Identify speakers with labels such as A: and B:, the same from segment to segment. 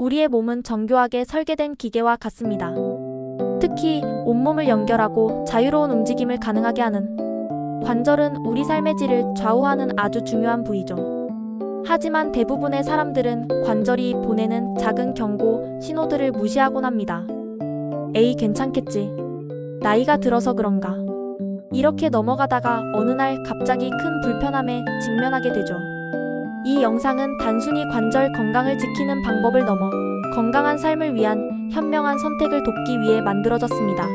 A: 우리의 몸은 정교하게 설계된 기계와 같습니다. 특히 온몸을 연결하고 자유로운 움직임을 가능하게 하는 관절은 우리 삶의 질을 좌우하는 아주 중요한 부위죠. 하지만 대부분의 사람들은 관절이 보내는 작은 경고 신호들을 무시하곤 합니다. 에이, 괜찮겠지. 나이가 들어서 그런가. 이렇게 넘어가다가 어느 날 갑자기 큰 불편함에 직면하게 되죠. 이 영상은 단순히 관절 건강을 지키는 방법을 넘어 건강한 삶을 위한 현명한 선택을 돕기 위해 만들어졌습니다.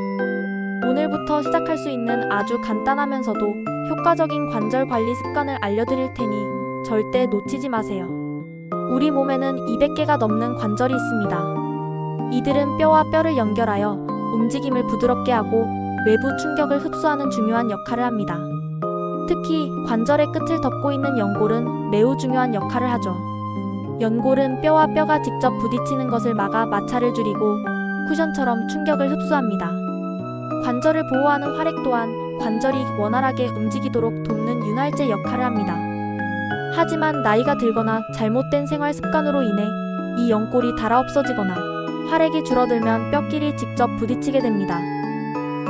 A: 오늘부터 시작할 수 있는 아주 간단하면서도 효과적인 관절 관리 습관을 알려드릴 테니 절대 놓치지 마세요. 우리 몸에는 200개가 넘는 관절이 있습니다. 이들은 뼈와 뼈를 연결하여 움직임을 부드럽게 하고 외부 충격을 흡수하는 중요한 역할을 합니다. 특히 관절의 끝을 덮고 있는 연골은 매우 중요한 역할을 하죠. 연골은 뼈와 뼈가 직접 부딪히는 것을 막아 마찰을 줄이고 쿠션처럼 충격을 흡수합니다. 관절을 보호하는 활액 또한 관절이 원활하게 움직이도록 돕는 윤활제 역할을 합니다. 하지만 나이가 들거나 잘못된 생활 습관으로 인해 이 연골이 닳아 없어지거나 활액이 줄어들면 뼈끼리 직접 부딪히게 됩니다.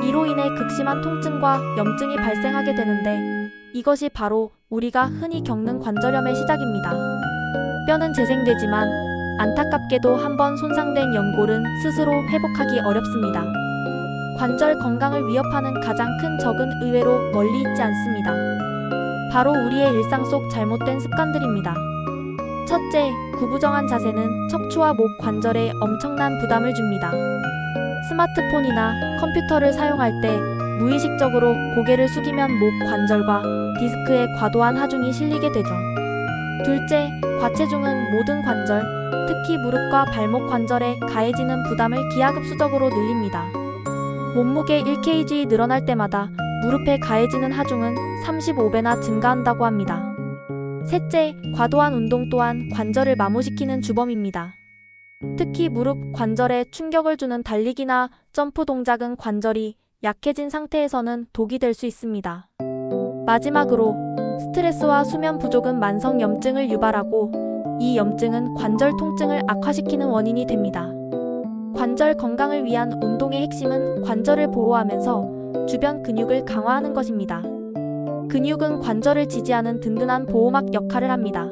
A: 이로 인해 극심한 통증과 염증이 발생하게 되는데 이것이 바로 우리가 흔히 겪는 관절염의 시작입니다. 뼈는 재생되지만 안타깝게도 한번 손상된 연골은 스스로 회복하기 어렵습니다. 관절 건강을 위협하는 가장 큰 적은 의외로 멀리 있지 않습니다. 바로 우리의 일상 속 잘못된 습관들입니다. 첫째, 구부정한 자세는 척추와 목 관절에 엄청난 부담을 줍니다. 스마트폰이나 컴퓨터를 사용할 때 무의식적으로 고개를 숙이면 목 관절과 디스크에 과도한 하중이 실리게 되죠. 둘째, 과체중은 모든 관절, 특히 무릎과 발목 관절에 가해지는 부담을 기하급수적으로 늘립니다. 몸무게 1kg 늘어날 때마다 무릎에 가해지는 하중은 35배나 증가한다고 합니다. 셋째, 과도한 운동 또한 관절을 마모시키는 주범입니다. 특히 무릎 관절에 충격을 주는 달리기나 점프 동작은 관절이 약해진 상태에서는 독이 될 수 있습니다. 마지막으로 스트레스와 수면 부족은 만성 염증을 유발하고 이 염증은 관절 통증을 악화시키는 원인이 됩니다. 관절 건강을 위한 운동의 핵심은 관절을 보호하면서 주변 근육을 강화하는 것입니다. 근육은 관절을 지지하는 든든한 보호막 역할을 합니다.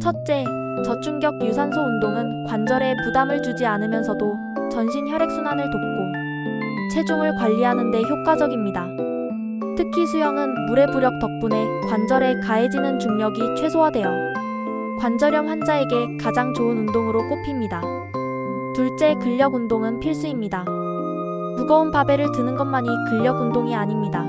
A: 첫째, 저충격 유산소 운동은 관절에 부담을 주지 않으면서도 전신 혈액순환을 돕고 체중을 관리하는 데 효과적입니다. 특히 수영은 물의 부력 덕분에 관절에 가해지는 중력이 최소화되어 관절염 환자에게 가장 좋은 운동으로 꼽힙니다. 둘째, 근력 운동은 필수입니다. 무거운 바벨을 드는 것만이 근력 운동이 아닙니다.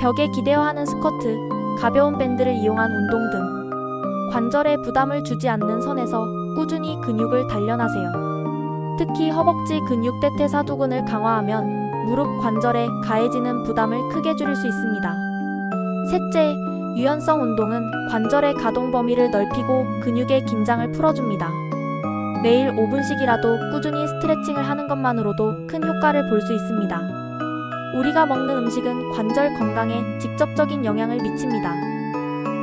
A: 벽에 기대어 하는 스쿼트, 가벼운 밴드를 이용한 운동 등 관절에 부담을 주지 않는 선에서 꾸준히 근육을 단련하세요. 특히 허벅지 근육 대퇴사두근을 강화하면 무릎 관절에 가해지는 부담을 크게 줄일 수 있습니다. 셋째, 유연성 운동은 관절의 가동 범위를 넓히고 근육의 긴장을 풀어줍니다. 매일 5분씩이라도 꾸준히 스트레칭을 하는 것만으로도 큰 효과를 볼 수 있습니다. 우리가 먹는 음식은 관절 건강에 직접적인 영향을 미칩니다.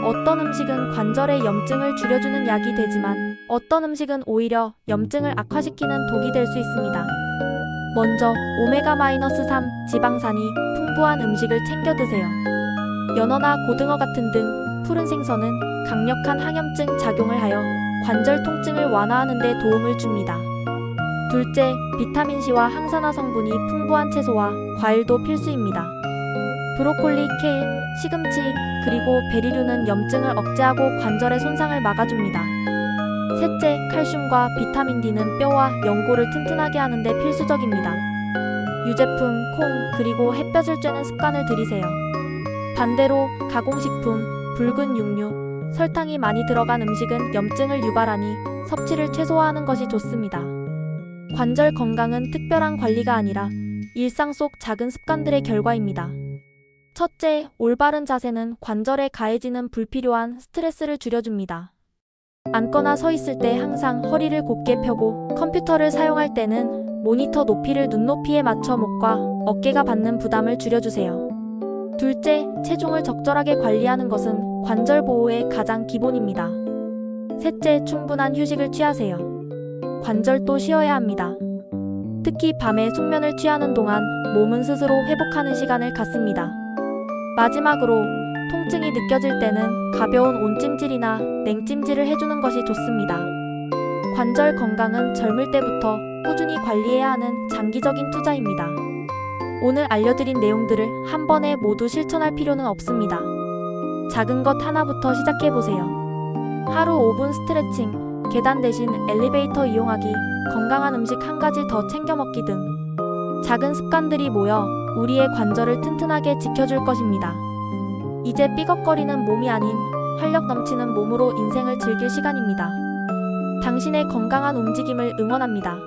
A: 어떤 음식은 관절의 염증을 줄여주는 약이 되지만 어떤 음식은 오히려 염증을 악화시키는 독이 될 수 있습니다. 먼저 오메가-3 지방산이 풍부한 음식을 챙겨 드세요. 연어나 고등어 같은 등 푸른 생선은 강력한 항염증 작용을 하여 관절 통증을 완화하는 데 도움을 줍니다. 둘째, 비타민C와 항산화 성분이 풍부한 채소와 과일도 필수입니다. 브로콜리, 케일, 시금치, 그리고 베리류는 염증을 억제하고 관절의 손상을 막아줍니다. 셋째, 칼슘과 비타민 D는 뼈와 연골을 튼튼하게 하는데 필수적입니다. 유제품, 콩, 그리고 햇볕을 쬐는 습관을 들이세요. 반대로 가공식품, 붉은 육류, 설탕이 많이 들어간 음식은 염증을 유발하니 섭취를 최소화하는 것이 좋습니다. 관절 건강은 특별한 관리가 아니라 일상 속 작은 습관들의 결과입니다. 첫째, 올바른 자세는 관절에 가해지는 불필요한 스트레스를 줄여줍니다. 앉거나 서 있을 때 항상 허리를 곧게 펴고 컴퓨터를 사용할 때는 모니터 높이를 눈높이에 맞춰 목과 어깨가 받는 부담을 줄여주세요. 둘째, 체중을 적절하게 관리하는 것은 관절 보호의 가장 기본입니다. 셋째, 충분한 휴식을 취하세요. 관절도 쉬어야 합니다. 특히 밤에 숙면을 취하는 동안 몸은 스스로 회복하는 시간을 갖습니다. 마지막으로 통증이 느껴질 때는 가벼운 온찜질이나 냉찜질을 해주는 것이 좋습니다. 관절 건강은 젊을 때부터 꾸준히 관리해야 하는 장기적인 투자입니다. 오늘 알려드린 내용들을 한 번에 모두 실천할 필요는 없습니다. 작은 것 하나부터 시작해보세요. 하루 5분 스트레칭, 계단 대신 엘리베이터 이용하기, 건강한 음식 한 가지 더 챙겨 먹기 등 작은 습관들이 모여 우리의 관절을 튼튼하게 지켜줄 것입니다. 이제 삐걱거리는 몸이 아닌 활력 넘치는 몸으로 인생을 즐길 시간입니다. 당신의 건강한 움직임을 응원합니다.